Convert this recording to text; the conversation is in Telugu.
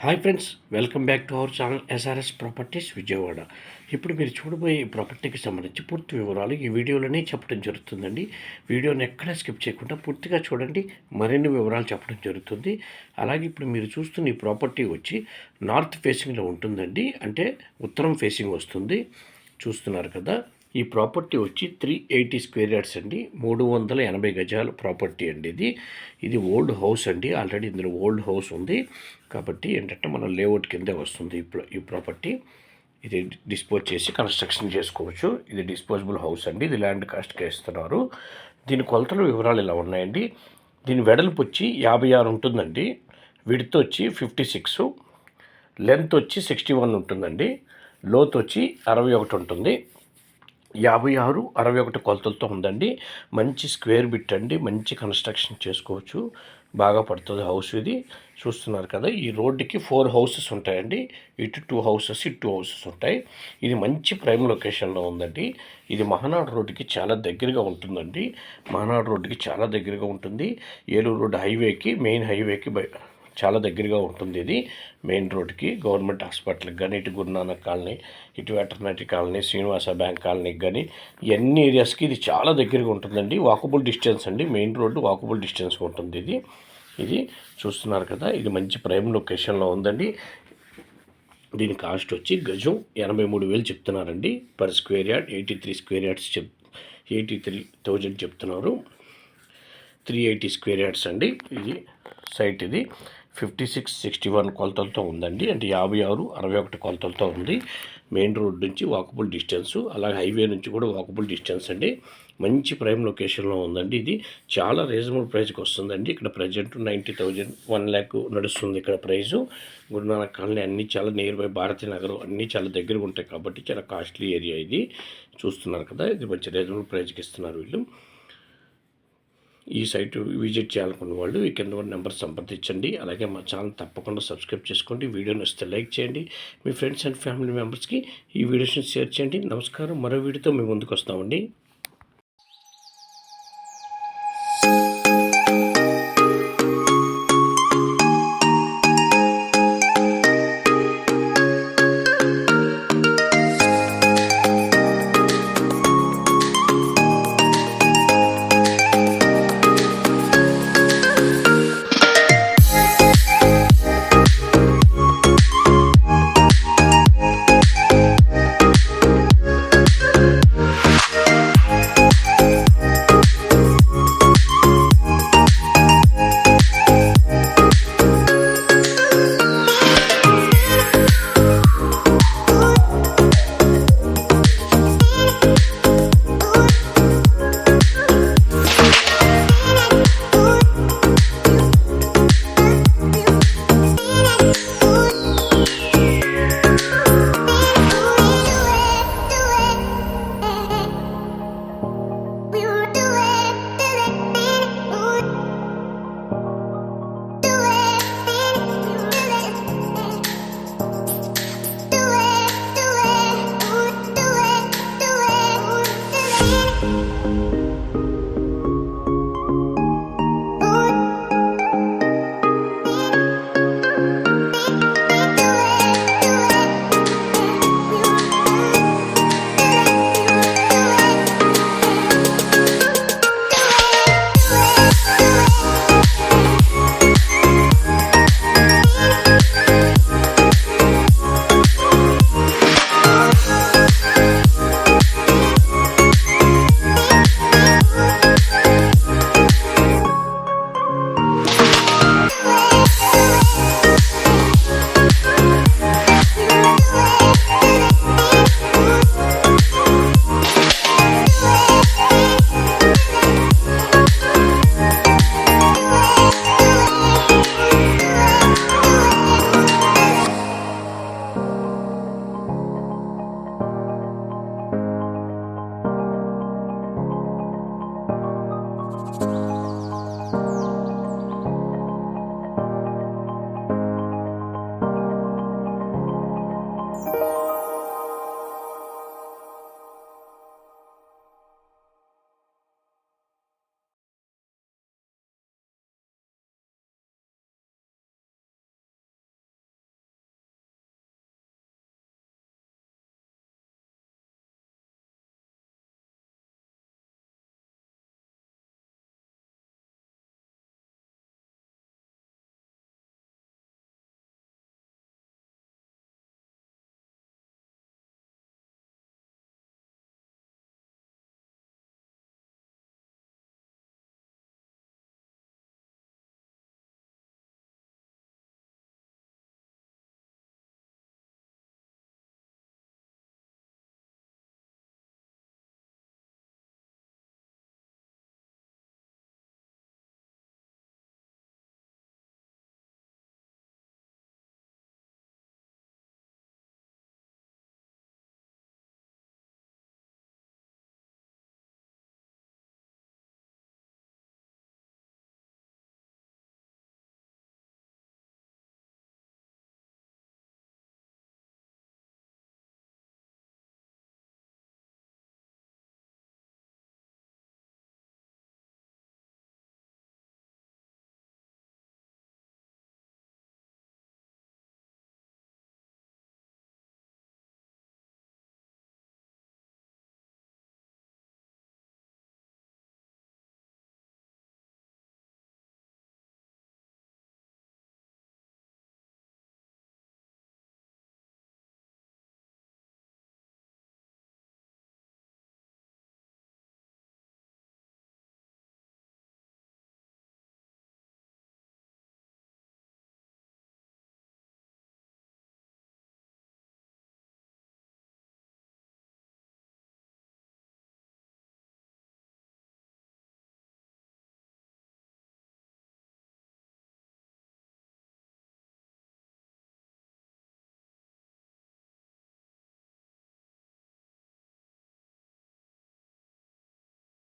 Hi friends welcome back to our channel SRS properties Vijayawada. ఇప్పుడు మీరు చూడబోయే ఈ ప్రాపర్టీకి సంబంధించి పూర్తి వివరాలు ఈ వీడియోలోనే చెప్పడం జరుగుతుందండి. వీడియోని ఎక్కడ స్కిప్ చేయకుండా పూర్తిగా చూడండి మరిన్ని వివరాలు చెప్పడం జరుగుతుంది. అలాగే ఇప్పుడు మీరు చూస్తున్న ఈ ప్రాపర్టీ వచ్చి నార్త్ ఫేసింగ్లో ఉంటుందండి. అంటే ఉత్తరం ఫేసింగ్ వస్తుంది. చూస్తున్నారు కదా? ఈ ప్రాపర్టీ వచ్చి త్రీ ఎయిటీ స్క్వేర్ యార్డ్స్ అండి. మూడు వందల ఎనభై గజాల ప్రాపర్టీ అండి ఇది. ఇది ఓల్డ్ హౌస్ అండి. ఆల్రెడీ ఇందులో ఓల్డ్ హౌస్ ఉంది. కాబట్టి ఏంటంటే మన లేఅవుట్ కిందే వస్తుంది ఈ ఈ ప్రాపర్టీ. ఇది డిస్పోజ్ చేసి కన్స్ట్రక్షన్ చేసుకోవచ్చు. ఇది డిస్పోజబుల్ హౌస్ అండి. ఇది ల్యాండ్ కాస్ట్కి ఇస్తున్నారు దీని కొలతలు వివరాలు ఇలా ఉన్నాయండి. దీని వెడల్పు వచ్చి యాభై ఆరు ఉంటుందండి. విడ్త్ వచ్చి ఫిఫ్టీ సిక్స్. లెంత్ వచ్చి సిక్స్టీ వన్ ఉంటుందండి. లోత్ వచ్చి అరవై ఒకటి ఉంటుంది. యాభై ఆరు అరవై ఒకటి కొలతలతో ఉందండి. మంచి స్క్వేర్ బిట్ అండి. మంచి కన్స్ట్రక్షన్ చేసుకోవచ్చు. బాగా పడుతుంది హౌస్ ఇది. చూస్తున్నారు కదా ఈ రోడ్డుకి ఫోర్ హౌసెస్ ఉంటాయండి. ఇటు టూ హౌసెస్ ఇటు టూ హౌసెస్ ఉంటాయి. ఇది మంచి ప్రైమ్ లొకేషన్లో ఉందండి. ఇది మహానాడు రోడ్డుకి చాలా దగ్గరగా ఉంటుందండి. మహానాడు రోడ్డుకి చాలా దగ్గరగా ఉంటుంది. ఏలూరు రోడ్ హైవేకి మెయిన్ హైవేకి బై చాలా దగ్గరగా ఉంటుంది ఇది. మెయిన్ రోడ్కి గవర్నమెంట్ హాస్పిటల్కి కానీ ఇటు గురునానక్ కాలనీ ఇటు వెటర్నరీ కాలనీ శ్రీనివాస బ్యాంక్ కాలనీకి కానీ ఇవన్నీ ఏరియాస్కి ఇది చాలా దగ్గరగా ఉంటుందండి. వాకబుల్ డిస్టెన్స్ అండి. మెయిన్ రోడ్డు వాకబుల్ డిస్టెన్స్ ఉంటుంది ఇది. ఇది చూస్తున్నారు కదా ఇది మంచి ప్రైమ్ లొకేషన్లో ఉందండి. దీని కాస్ట్ వచ్చి గజం ఎనభై మూడు వేలు చెప్తున్నారండి. Per square yard eighty three square yards చెప్ ఎయిటీ త్రీ థౌజండ్ చెప్తున్నారు. త్రీ ఎయిటీ స్క్వేర్ యార్డ్స్ అండి. ఇది సైట్ ఇది. ఫిఫ్టీ సిక్స్ సిక్స్టీ వన్ కొలతలతో ఉందండి. అంటే యాభై ఆరు అరవై ఒకటి కొలతలతో ఉంది. మెయిన్ రోడ్ నుంచి వాకబుల్ డిస్టెన్స్ అలాగే హైవే నుంచి కూడా వాకబుల్ డిస్టెన్స్ అండి. మంచి ప్రైమ్ లొకేషన్లో ఉందండి ఇది. చాలా రీజనబుల్ ప్రైస్కి వస్తుందండి. ఇక్కడ present ninety thousand one lakh నడుస్తుంది ఇక్కడ ప్రైజు. గురునానక్ కాలనీ అన్నీ చాలా నియర్ బై భారతీ నగర్ అన్నీ చాలా దగ్గరగా ఉంటాయి కాబట్టి చాలా కాస్ట్లీ ఏరియా ఇది. చూస్తున్నారు కదా ఇది మంచి రీజనబుల్ ప్రైస్కి ఇస్తున్నారు వీళ్ళు. ఈ సైట్ విజిట్ చేయాలనుకున్న వాళ్ళు ఈ కింద ఉన్న నెంబర్ సంప్రదించండి. అలాగే మా ఛానల్ తప్పకుండా సబ్స్క్రైబ్ చేసుకోండి. వీడియోని వస్తే లైక్ చేయండి. మీ ఫ్రెండ్స్ అండ్ ఫ్యామిలీ మెంబర్స్కి ఈ వీడియోస్ని షేర్ చేయండి. నమస్కారం. మరో వీడియోతో మేము ముందుకు వస్తామండి.